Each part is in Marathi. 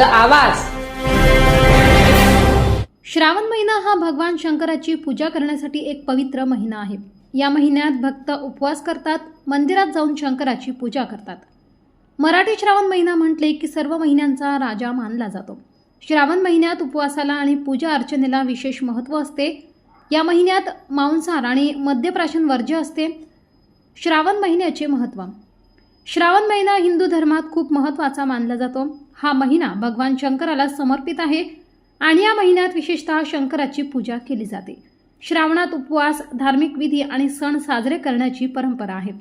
आवाज. श्रावण महिना हा भगवान शंकराची पूजा करण्यासाठी एक पवित्र महिना आहे. या महिन्यात भक्त उपवास करतात मंदिरात जाऊन शंकराची पूजा करतात. मराठी श्रावण महिना म्हटले की सर्व महिन्यांचा राजा मानला जातो. श्रावण महिन्यात उपवासाला आणि पूजा अर्चनेला विशेष महत्त्व असते. या महिन्यात मांसाहार आणि मद्यप्राशन वर्ज्य असते. श्रावण महिन्याचे महत्त्व. श्रावण महिना हिंदू धर्मात खूप महत्त्वाचा मानला जातो. हा महिना भगवान शंकराला समर्पित आहे आणि या महिन्यात विशेषतः शंकराची पूजा केली जाते. श्रावणात उपवास धार्मिक विधी आणि सण साजरे करण्याची परंपरा आहे.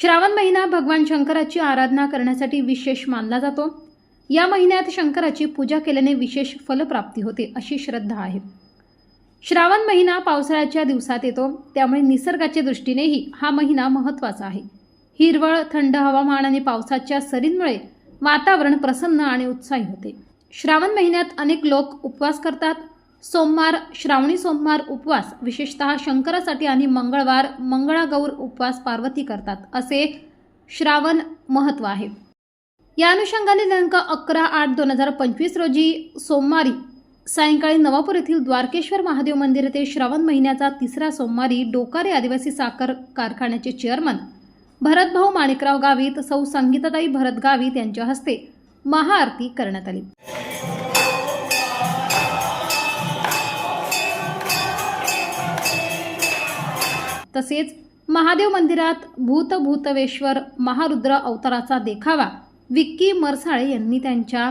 श्रावण महिना भगवान शंकराची आराधना करण्यासाठी विशेष मानला जातो. या महिन्यात शंकराची पूजा केल्याने विशेष फलप्राप्ती होते अशी श्रद्धा आहे. श्रावण महिना पावसाळ्याच्या दिवसात येतो. त्यामुळे निसर्गाच्या दृष्टीनेही हा महिना महत्त्वाचा आहे. हिरवळ थंड हवामान आणि पावसाच्या सरींमुळे वातावरण प्रसन्न आणि उत्साही होते. श्रावण महिन्यात अनेक लोक उपवास करतात. सोमवार श्रावणी सोमवार उपवास विशेषतः शंकरासाठी आणि मंगळवार मंगळागौर उपवास पार्वती करतात असे श्रावण महत्त्व आहे. या अनुषंगाने दिनांक अकरा आठ दोन हजार पंचवीस रोजी सोमवारी सायंकाळी नवापूर येथील द्वारकेश्वर महादेव मंदिर येथे श्रावण महिन्याचा तिसरा सोमवारी डोकारे आदिवासी साखर कारखान्याचे चेअरमन भरतभाऊ माणिकराव गावित सौ संगीताताई भरत गावित यांच्या हस्ते महाआरती करण्यात आली. तसेच महादेव मंदिरात भूत भूतवेश्वर महारुद्र अवताराचा देखावा विक्की मरसाळे यांनी त्यांच्या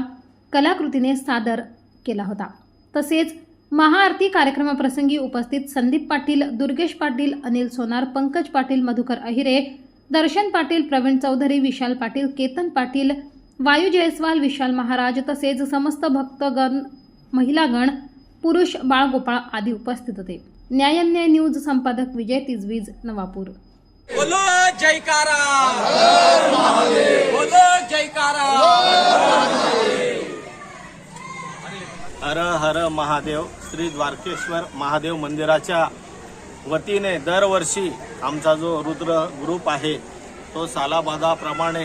कलाकृतीने सादर केला होता. तसेच महाआरती कार्यक्रमाप्रसंगी उपस्थित संदीप पाटील दुर्गेश पाटील अनिल सोनार पंकज पाटील मधुकर अहिरे दर्शन पाटील प्रवीण चौधरी विशाल पाटील केतन पाटील वायू जयस्वाल विशाल महाराज तसेच समस्त भक्तगण महिलागण पुरुष बाळगोपाळ आदी उपस्थित होते. न्यायान्याय न्यूज संपादक विजय तिजवीज नवापूर. बोलो जयकारा! बोलो जयकारा! हर हर महादेव श्री द्वारकेश्वर महादेव मंदिराच्या वतीने दरवर्षी आमचा जो रुद्र ग्रुप आहे तो सालाबादाप्रमाणे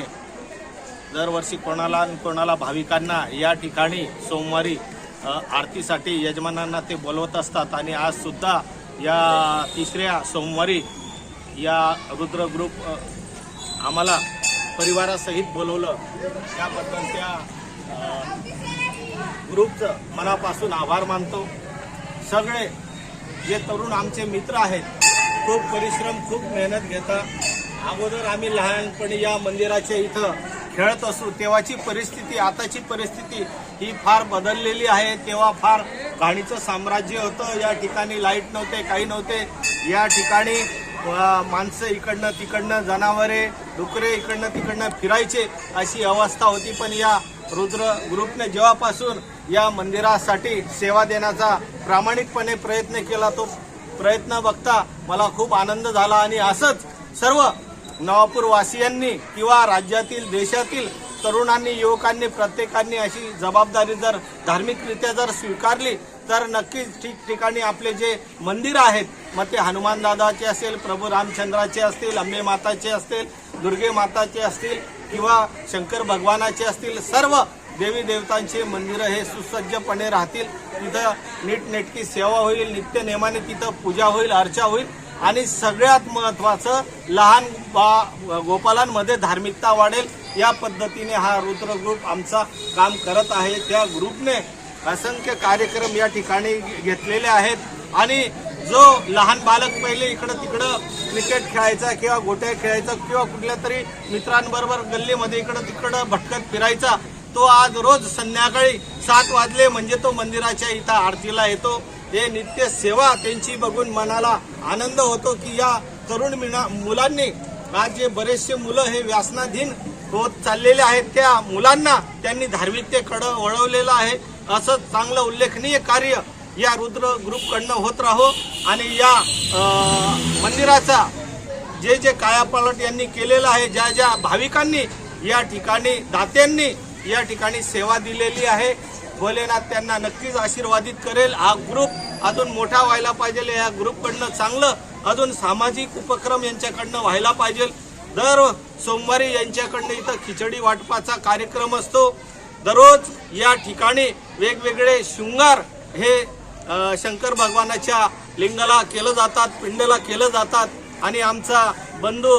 दरवर्षी कोणाला कोणाला भाविकांना या ठिकाणी सोमवारी आरतीसाठी यजमानांना ते बोलवत असतात आणि आजसुद्धा या तिसऱ्या सोमवारी या रुद्र ग्रुप आम्हाला परिवारासहित बोलवलं. त्याबद्दल त्या ग्रुपचं मनापासून आभार मानतो. सगळे जे तरुण आमचे मित्र आहेत खूप परिश्रम खूप मेहनत घेतात. अगोदर आम्ही लहानपणी या मंदिराच्या इथं खेळत असू तेव्हाची परिस्थिती आताची परिस्थिती ही फार बदललेली आहे. तेव्हा फार घाणीचं साम्राज्य होतं. या ठिकाणी लाइट नव्हते काही नव्हते. या ठिकाणी माणसं इकडनं तिकडनं जनावरे डुकरे इकडनं तिकडनं फिरायचे अशी अवस्था होती. पण या रुद्र ग्रुपने जेव्हापासून या मंदिरासाठी सेवा देण्याचा प्रामाणिकपणे प्रयत्न केला तो प्रयत्न बघता मला खूप आनंद झाला आणि असंच सर्व नवापूरवासियांनी किंवा राज्यातील देशातील तरुणांनी युवकांनी प्रत्येकांनी अशी जबाबदारी जर धार्मिकरित्या जर स्वीकारली तर नक्कीच ठिकठिकाणी आपले जे मंदिर आहेत मग ते हनुमानदादाचे असेल प्रभू रामचंद्राचे असतील अंबे माताचे असतील दुर्गे माताचे असतील किंवा शंकर भगवानाचे असतील सर्व देवी देवतांचे मंदिरं हे सुसज्जपणे राहतील. तिथं नीटनेटकी सेवा होईल नित्य नेमाने तिथं पूजा होईल अर्चा होईल. आणि सगळ्यात महत्त्वाचं लहान बा गोपालांमध्ये धार्मिकता वाढेल. या पद्धतीने हा रुद्र ग्रुप आमचा काम करत आहे. त्या ग्रुपने असंख्य कार्यक्रम या ठिकाणी घेतलेले आहेत. आणि जो लहान बालक पहिले इकडं तिकडं क्रिकेट खेळायचा किंवा गोट्या खेळायचा किंवा कुठल्या तरी मित्रांबरोबर गल्लीमध्ये इकडं तिकडं भटकत फिरायचा तो आज रोज संध्याकाळी सात वाजले म्हणजे तो मंदिराच्या इथं आरतीला येतो. हे नित्य सेवा त्यांची बघून मनाला आनंद होतो की या तरुण मिना मुलांनी आज जे बरेचसे मुलं हे व्यासनाधीन होत चाललेले आहेत त्या मुलांना त्यांनी धार्मिकतेकडं वळवलेलं आहे. असं चांगलं उल्लेखनीय कार्य या रुद्र ग्रुपकडनं होत राहो आणि या मंदिराचा जे जे कायापालट यांनी केलेलं आहे ज्या ज्या भाविकांनी या ठिकाणी दात्यांनी या ठिकाणी सेवा दिलेली आहे. भोलेनाथ त्यांना नक्कीच आशीर्वादित करेल. हा ग्रुप अजून मोठा व्हायला पाहिजे. या ग्रुपकडनं चांगलं अजून सामाजिक उपक्रम यांच्याकडनं व्हायला पाहिजे. दर सोमवारी यांच्याकडनं इथं खिचडी वाटपाचा कार्यक्रम असतो. दररोज या ठिकाणी वेगवेगळे शृंगार हे शंकर भगवानाच्या लिंगाला केलं जातात पिंडला केलं जातात. आणि आमचा बंधू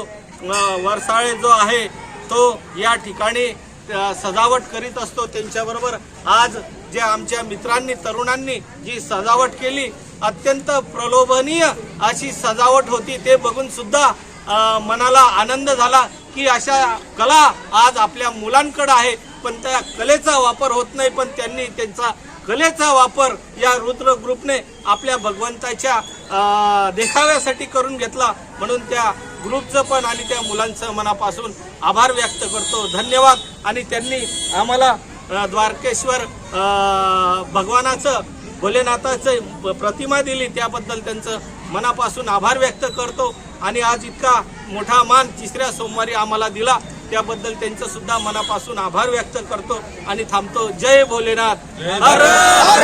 वरसाळे जो आहे तो या ठिकाणी सजावट करीत असतो त्यांच्याबरोबर. आज जे आमच्या मित्रांनी तरुणांनी जी सजावट केली अत्यंत प्रलोभनीय अशी सजावट होती. ते बघून सुद्धा मनाला आनंद झाला की अशा कला आज आपल्या मुलांकडे आहे. पण त्या कलेचा वापर होत नाही पण त्यांनी त्यांचा कलेचा वापर या रुद्र ग्रुपने आपल्या भगवंताच्या देखाव्यासाठी करून घेतला. म्हणून त्या ग्रुपचं पण आणि त्या मुलांचं मनापासून आभार व्यक्त करतो. धन्यवाद. आणि त्यांनी आम्हाला द्वारकेश्वर भगवानाचं भोलेनाथाचं प्रतिमा दिली. त्याबद्दल त्यांचं मनापासून आभार व्यक्त करतो. आणि आज इतका मोठा मान तिसऱ्या सोमवारी आम्हाला दिला. त्याबद्दल त्यांचं सुद्धा मनापासून आभार व्यक्त करतो. आणि थांबतो. जय भोलेनाथ. हर हर